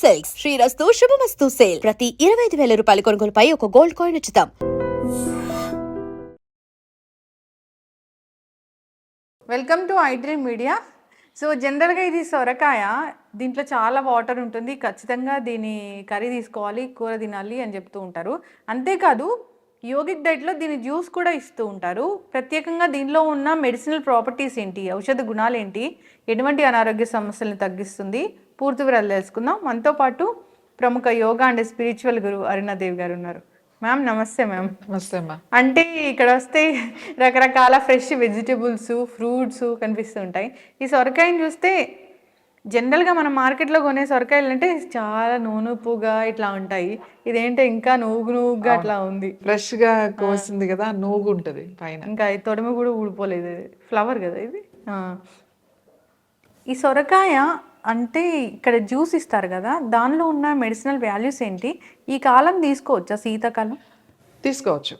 Silks శ్రీరస్తు శుభమస్తు sale ప్రతి ఇరవై ఐదు వేల రూపాయల కొనుగోలుపై ఒక గోల్డ్ కాయిన్ ఉచితం welcome to iDream media so జనరల్గా ఇది సొరకాయ. దీంట్లో చాలా వాటర్ ఉంటుంది. ఖచ్చితంగా దీని కర్రీ తీసుకోవాలి కూర తినాలి అని చెప్తూ ఉంటారు. అంతేకాదు యోగిక్ డైట్లో దీని జ్యూస్ కూడా ఇస్తూ ఉంటారు. ప్రత్యేకంగా దీనిలో ఉన్న మెడిసినల్ ప్రాపర్టీస్ ఏంటి? ఔషధ గుణాలు ఏంటి? ఎటువంటి అనారోగ్య సమస్యలను తగ్గిస్తుంది? పూర్తి వివరాలు తెలుసుకుందాం. మనతో పాటు ప్రముఖ యోగా అండ్ స్పిరిచువల్ గురు అరుణాదేవి గారు ఉన్నారు. మ్యామ్ నమస్తే మ్యామ్. నమస్తే అమ్మా. అంటే ఇక్కడ వస్తే రకరకాల ఫ్రెష్ వెజిటబుల్స్ ఫ్రూట్స్ కనిపిస్తూ ఉంటాయి ఈ సొరకాయని చూస్తే జనరల్గా మనం మార్కెట్లో కొనే సొరకాయలు అంటే చాలా నూనుపుగా ఇట్లా ఉంటాయి. ఇదేంటో ఇంకా నూగు నూగుగా అట్లా ఉంది. ఫ్రెష్గా కోసింది కదా నూగు ఉంటుంది పైన. ఇంకా తొడిమ కూడా ఊడిపోలేదు. ఫ్లవర్ కదా ఇది. ఈ సొరకాయ అంటే ఇక్కడ జ్యూస్ ఇస్తారు కదా దానిలో ఉన్న మెడిసినల్ వాల్యూస్ ఏంటి? ఈ కాలం తీసుకోవచ్చా శీతాకాలం? తీసుకోవచ్చు.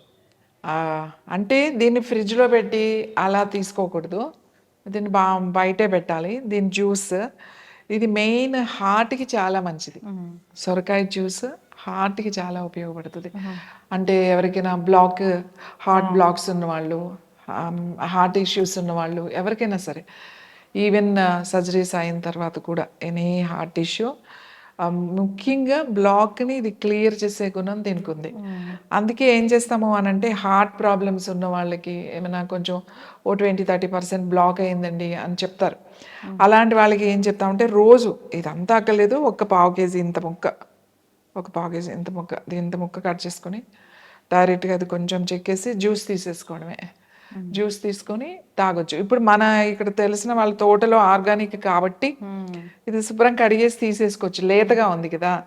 అంటే దీన్ని ఫ్రిడ్జ్లో పెట్టి అలా తీసుకోకూడదు. దీన్ని బా బయటే పెట్టాలి. దీని జ్యూస్ ఇది మెయిన్ హార్ట్కి చాలా మంచిది. సొరకాయ జ్యూస్ హార్ట్కి చాలా ఉపయోగపడుతుంది. అంటే ఎవరికైనా బ్లాక్ హార్ట్ బ్లాక్స్ ఉన్నవాళ్ళు హార్ట్ ఇష్యూస్ ఉన్నవాళ్ళు ఎవరికైనా సరే ఈవెన్ సర్జరీస్ అయిన తర్వాత కూడా ఎనీ హార్ట్ ఇష్యూ ముఖ్యంగా బ్లాక్ని ఇది క్లియర్ చేసే గుణం దీనికి ఉంది అందుకే ఏం చేస్తాము అని అంటే హార్ట్ ప్రాబ్లమ్స్ ఉన్న వాళ్ళకి ఏమైనా కొంచెం ఓ ట్వంటీ థర్టీ పర్సెంట్ బ్లాక్ అయిందండి అని చెప్తారు. అలాంటి వాళ్ళకి ఏం చెప్తామంటే రోజు ఇదంతా అక్కర్లేదు ఒక పావు కేజీ ఇంత ముక్క ఒక పావు కేజీ ఇంత ముక్క ఇంత ముక్క కట్ చేసుకొని డైరెక్ట్గా అది కొంచెం చెక్కేసి జ్యూస్ తీసేసుకోవడమే. జ్యూస్ తీసుకొని తాగొచ్చు. ఇప్పుడు మన ఇక్కడ తెలిసిన వాళ్ళ తోటలో ఆర్గానిక్ కాబట్టి ఇది శుభ్రం కడిగేసి తీసేసుకోవచ్చు. లేతగా ఉంది కదా.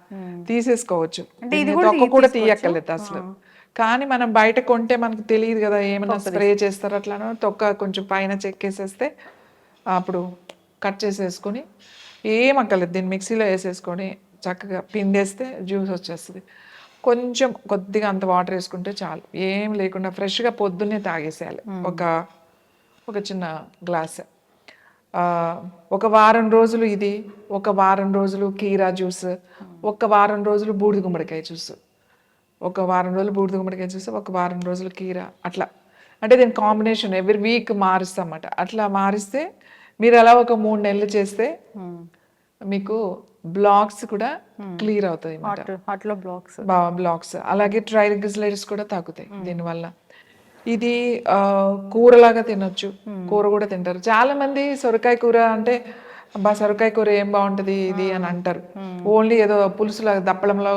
తీసేసుకోవచ్చు. దీన్ని తొక్క కూడా తీయక్కర్లేదు అసలు. కానీ మనం బయట కొంటే మనకు తెలియదు కదా ఏమైనా స్ప్రే చేస్తారు అట్లానో తొక్క కొంచెం పైన చెక్కేసేస్తే అప్పుడు కట్ చేసేసుకొని ఏం అక్కర్లేదు. దీన్ని మిక్సీలో వేసేసుకొని చక్కగా పిండేస్తే జ్యూస్ వచ్చేస్తుంది. కొంచెం కొద్దిగా అంత వాటర్ వేసుకుంటే చాలు. ఏం లేకుండా ఫ్రెష్గా పొద్దున్నే తాగేసేయాలి. ఒక ఒక చిన్న గ్లాస్. ఒక వారం రోజులు ఇది ఒక వారం రోజులు కీరా జ్యూస్ ఒక వారం రోజులు బూడిద గుమ్మడికాయ జ్యూస్ ఒక వారం రోజులు బూడిద గుమ్మడికాయ జ్యూస్ ఒక వారం రోజులు కీరా అట్లా. అంటే దీని కాంబినేషన్ ఎవ్రీ వీక్ మారుస్తామట అట్లా మారిస్తే మీరు అలా ఒక మూడు నెలలు చేస్తే మీకు బ్లాక్స్ కూడా క్లియర్ అవుతాయి హాట్ హాట్లో బ్లాక్స్ బ్లాక్స్ అలాగే ట్రైగ్లిజరైడ్స్ కూడా తగ్గుతాయి దీనివల్ల. ఇది కూరలాగా తినొచ్చు. కూర కూడా తింటారు. చాలా మంది సొరకాయ కూర అంటే అబ్బా సొరకాయ కూర ఏం బాగుంటది ఇది అని అంటారు. ఓన్లీ ఏదో పులుసులా దప్పడంలో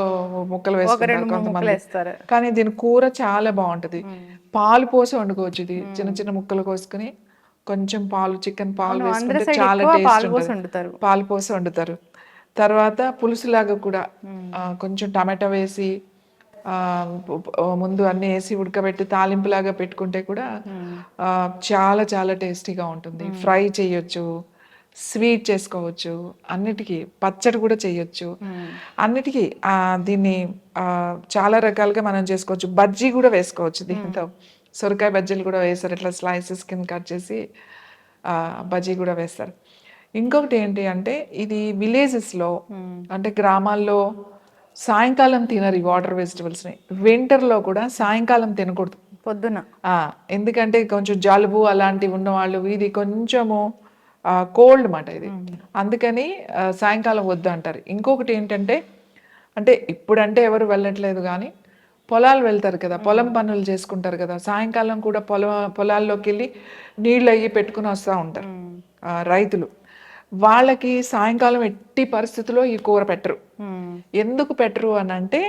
ముక్కలు వేసుకుంటారు కొంతమంది. వేస్తారు. కానీ దీని కూర చాలా బాగుంటది. పాలు పోసి వండుకోవచ్చు ఇది. చిన్న చిన్న ముక్కలు కోసుకుని కొంచెం పాలు చికెన్ పాలు వేసుకుంటే చాలా టేస్ట్ పాలు పోసి ఉంటుంది. వండుతారు. పాలు పోసి వండుతారు. తర్వాత పులుసులాగా కూడా కొంచెం టమాటా వేసి ముందు అన్ని వేసి ఉడకబెట్టి తాలింపులాగా పెట్టుకుంటే కూడా చాలా చాలా టేస్టీగా ఉంటుంది. ఫ్రై చేయొచ్చు స్వీట్ చేసుకోవచ్చు అన్నిటికీ పచ్చడి కూడా చేయొచ్చు. అన్నిటికీ ఆ, దీన్ని ఆ, చాలా రకాలుగా మనం చేసుకోవచ్చు. బజ్జీ కూడా వేసుకోవచ్చు దీంతో. సొరకాయ బజ్జీలు కూడా వేస్తారు. ఇట్లా స్లైసెస్ కింద కట్ చేసి బజ్జీ కూడా వేస్తారు. ఇంకొకటి ఏంటి అంటే ఇది విలేజెస్లో అంటే గ్రామాల్లో సాయంకాలం తినరు ఈ వాటర్ వెజిటబుల్స్ని వింటర్లో కూడా సాయంకాలం తినకూడదు. పొద్దున. ఎందుకంటే కొంచెం జలుబు అలాంటివి ఉన్నవాళ్ళు ఇది కొంచెము కోల్డ్ మాట ఇది. అందుకని సాయంకాలం వద్దు అంటారు ఇంకొకటి ఏంటంటే అంటే ఇప్పుడంటే ఎవరు వెళ్ళట్లేదు కానీ పొలాలు వెళ్తారు కదా పొలం పనులు చేసుకుంటారు కదా సాయంకాలం కూడా పొలం పొలాల్లోకి వెళ్ళి నీళ్ళు అయ్యి పెట్టుకుని వస్తూ ఉంటారు రైతులు. వాళ్ళకి సాయంకాలం ఎట్టి పరిస్థితుల్లో ఈ కూర పెట్టరు. ఎందుకు పెట్టరు అని అంటే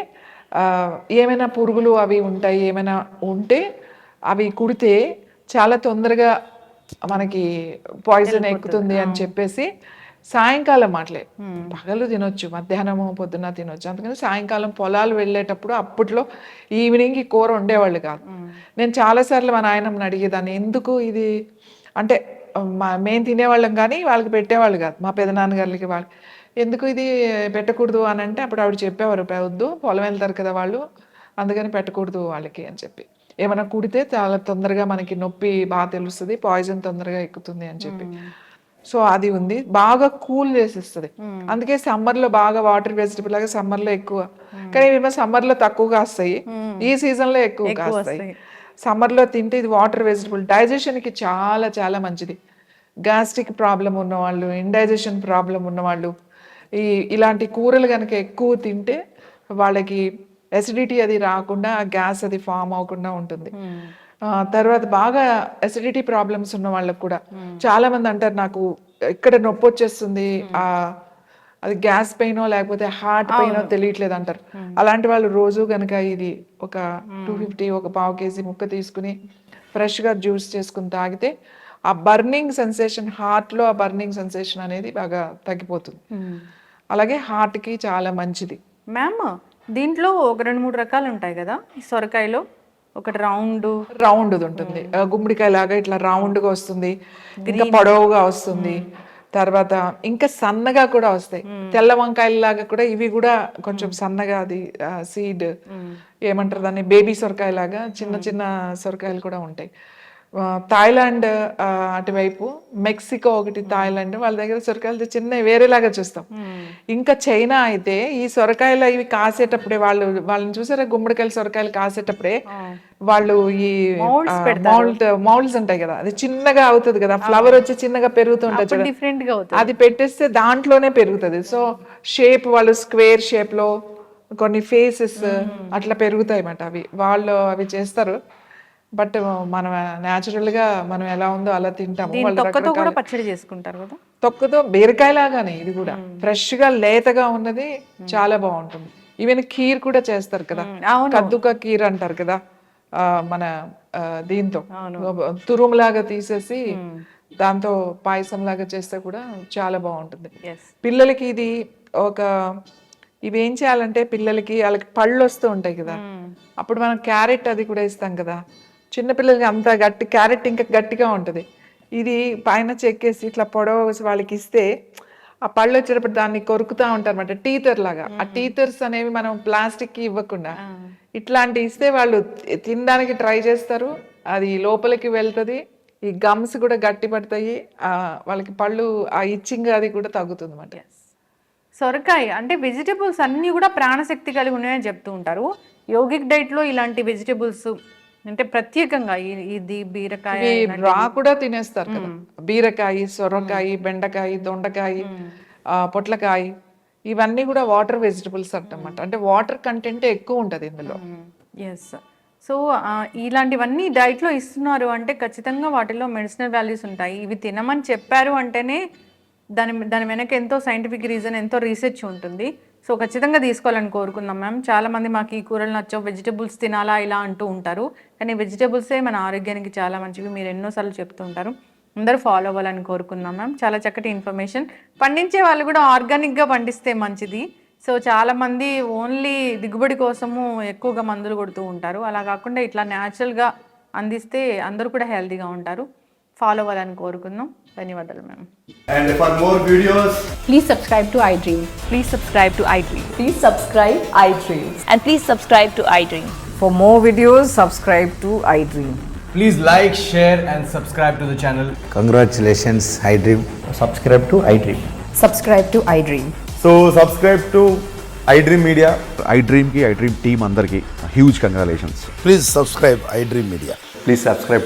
ఏమైనా పురుగులు అవి ఉంటాయి ఏమైనా ఉంటే అవి కుడితే చాలా తొందరగా మనకి పాయిజన్ ఎక్కుతుంది అని చెప్పేసి సాయంకాలం మాటలే. పగలు తినొచ్చు మధ్యాహ్నము పొద్దున్న తినొచ్చు. అందుకని సాయంకాలం పొలాలు వెళ్ళేటప్పుడు అప్పట్లో ఈవినింగ్ ఈ కూర ఉండేవాళ్ళు కాదు. నేను చాలాసార్లు మా నాయనమ్మని అడిగేదాన్ని ఎందుకు ఇది? అంటే మా మేము తినేవాళ్ళం కానీ వాళ్ళకి పెట్టేవాళ్ళు కాదు. మా పెదనాన్నగారికి వాళ్ళు ఎందుకు ఇది పెట్టకూడదు? అని అంటే అప్పుడు ఆవిడ చెప్పేవారు వద్దు పొలం వెళ్తారు కదా వాళ్ళు అందుకని పెట్టకూడదు వాళ్ళకి అని చెప్పి. ఏమైనా కుడితే చాలా తొందరగా మనకి నొప్పి బాగా తెలుస్తుంది పాయిజన్ తొందరగా ఎక్కుతుంది అని చెప్పి. సో అది ఉంది. బాగా కూల్ చేసేస్తుంది. అందుకే సమ్మర్లో బాగా వాటర్ వెజిటబుల్ లాగా సమ్మర్లో ఎక్కువ కానీ ఇవేమో సమ్మర్లో తక్కువ కాస్తాయి ఈ సీజన్లో ఎక్కువ కాస్తాయి సమ్మర్లో తింటే ఇది వాటర్ వెజిటబుల్. డైజెషన్కి చాలా చాలా మంచిది. గ్యాస్ట్రిక్ ప్రాబ్లం ఉన్నవాళ్ళు ఇండైజెషన్ ప్రాబ్లం ఉన్నవాళ్ళు ఈ ఇలాంటి కూరలు కనుక ఎక్కువ తింటే వాళ్ళకి ఎసిడిటీ అది రాకుండా గ్యాస్ అది ఫామ్ అవ్వకుండా ఉంటుంది. తర్వాత బాగా ఎసిడిటీ ప్రాబ్లమ్స్ ఉన్న వాళ్ళకి కూడా. చాలా మంది అంటారు నాకు ఇక్కడ నొప్పి వచ్చేస్తుంది ఆ అది గ్యాస్ పెయినో లేకపోతే హార్ట్ పెయినో తెలియట్లేదు అంటారు. అలాంటి వాళ్ళు రోజు కనుక ఇది ఒక టూ ఫిఫ్టీ ఒక పావు కేజీ ముక్క తీసుకుని fresh గా జ్యూస్ చేసుకుని తాగితే ఆ బర్నింగ్ సెన్సేషన్లో ఆ బర్నింగ్ సెన్సేషన్ అనేది బాగా తగ్గిపోతుంది. అలాగే heart కి చాలా మంచిది. మ్యామ్ దీంట్లో ఒక రెండు మూడు రకాలు ఉంటాయి కదా సొరకాయలో? ఒకటి రౌండ్. రౌండ్ ఉంటుంది. గుమ్మడికాయ లాగా ఇట్లా రౌండ్గా వస్తుంది. ఇంకా పొడవుగా వస్తుంది. తర్వాత ఇంకా సన్నగా కూడా వస్తాయి. తెల్ల వంకాయల లాగా కూడా ఇవి కూడా కొంచెం సన్నగా అది సీడ్ ఏమంటారు దాన్ని? బేబీ సొరకాయ లాగా చిన్న చిన్న సొరకాయలు కూడా ఉంటాయి. థాయిలాండ్ అటువైపు మెక్సికో ఒకటి థాయిలాండ్ వాళ్ళ దగ్గర సొరకాయలు చిన్న వేరేలాగా చూస్తాం. ఇంకా చైనా అయితే ఈ సొరకాయలు ఇవి కాసేటప్పుడే వాళ్ళు వాళ్ళని చూసారా? గుమ్మడికాయలు సొరకాయలు కాసేటప్పుడే వాళ్ళు ఈ మౌల్ట్ మౌల్డ్స్ ఉంటాయి కదా అది చిన్నగా అవుతుంది కదా ఫ్లవర్ వచ్చి చిన్నగా పెరుగుతుంటది గా అవుతుంది. అది పెట్టేస్తే దాంట్లోనే పెరుగుతుంది. సో షేప్ వాళ్ళు స్క్వేర్ షేప్లో కొన్ని ఫేసెస్ అట్లా పెరుగుతాయి అన్నమాట అవి. వాళ్ళు అవి చేస్తారు. బట్ మనం న్యాచురల్గా మనం ఎలా ఉందో అలా తింటాము. తొక్కతో కూడా పచ్చడి చేసుకుంటారు కదా? తొక్కతో బీరకాయ లాగానే ఇది కూడా. ఫ్రెష్గా లేతగా ఉన్నది చాలా బాగుంటుంది. ఈవెన్ కీర్ కూడా చేస్తారు కదా. కద్దుక కీర్ అంటారు కదా? మన దీంతో. తురుములాగా తీసేసి దాంతో పాయసం లాగా చేస్తే కూడా చాలా బాగుంటుంది. పిల్లలకి ఇది ఒక ఇవి ఏం చేయాలంటే పిల్లలకి వాళ్ళకి పళ్ళు వస్తూ ఉంటాయి కదా? అప్పుడు మనం క్యారెట్ అది కూడా ఇస్తాం కదా? చిన్న పిల్లలకి అంత గట్టి క్యారెట్ ఇంకా గట్టిగా ఉంటుంది. ఇది పైన చెక్కేసి ఇట్లా పొడవ వాళ్ళకి ఇస్తే ఆ పళ్ళు వచ్చేటప్పుడు దాన్ని కొరుకుతా ఉంటారు అనమాట టీతర్ లాగా. ఆ టీతర్స్ అనేవి మనం ప్లాస్టిక్కి ఇవ్వకుండా ఇట్లాంటి ఇస్తే వాళ్ళు తినడానికి ట్రై చేస్తారు అది లోపలికి వెళ్తది. ఈ గమ్స్ కూడా గట్టి పడతాయి వాళ్ళకి పళ్ళు ఆ ఇచ్చింగ్ అది కూడా తగ్గుతుంది అనమాట సొరకాయ అంటే వెజిటబుల్స్ అన్నీ కూడా ప్రాణశక్తి కలిగి ఉన్నాయని చెప్తూ ఉంటారు. యోగిక్ డైట్లో ఇలాంటి వెజిటబుల్స్ అంటే ప్రత్యేకంగా ఇది బీరకాయ రా కూడా తినేస్తారు కదా. బీరకాయ సొరకాయ బెండకాయ దొండకాయ పొట్లకాయ ఇవన్నీ కూడా వాటర్ వెజిటబుల్స్ అంటమాట. అంటే వాటర్ కంటెంట్ ఎక్కువ ఉంటది ఇందులో. ఎస్ సో ఇలాంటివన్నీ diet లో ఇస్తున్నారు అంటే ఖచ్చితంగా వాటిలో మెడిసినల్ వాల్యూస్ ఉంటాయి. ఇవి తినమని చెప్పారు అంటేనే దాని దాని వెనక ఎంతో సైంటిఫిక్ రీజన్ ఎంతో రీసెర్చ్ ఉంటుంది. సో ఖచ్చితంగా తీసుకోవాలని కోరుకుందాం మ్యామ్. చాలామంది మాకు ఈ కూరలు నచ్చవు వెజిటబుల్స్ తినాలా ఇలా అంటూ ఉంటారు. కానీ వెజిటబుల్సే మన ఆరోగ్యానికి చాలా మంచివి. మీరు ఎన్నోసార్లు చెప్తూ ఉంటారు. అందరూ ఫాలో అవ్వాలని కోరుకుందాం మ్యామ్. చాలా చక్కటి ఇన్ఫర్మేషన్ పండించే వాళ్ళు కూడా ఆర్గానిక్గా పండిస్తే మంచిది. సో చాలామంది ఓన్లీ దిగుబడి కోసము ఎక్కువగా మందులు కొడుతూ ఉంటారు. అలా కాకుండా ఇట్లా న్యాచురల్గా అందిస్తే అందరూ కూడా హెల్తీగా ఉంటారు. ఫాలో అవ్వాలని కోరుకుందాం ధన్యవాదాలు ma'am And for more videos, Please subscribe to iDream. Please subscribe to iDream. Please subscribe iDream. And please subscribe to iDream. For more videos, subscribe to iDream. please like, share, and subscribe to the channel. Congratulations, iDream. subscribe to iDream. Subscribe to iDream. So, subscribe to iDream Media. ఐ డ్రీమ్కి iDream team అందరికీ huge congratulations Please subscribe iDream Media. Please subscribe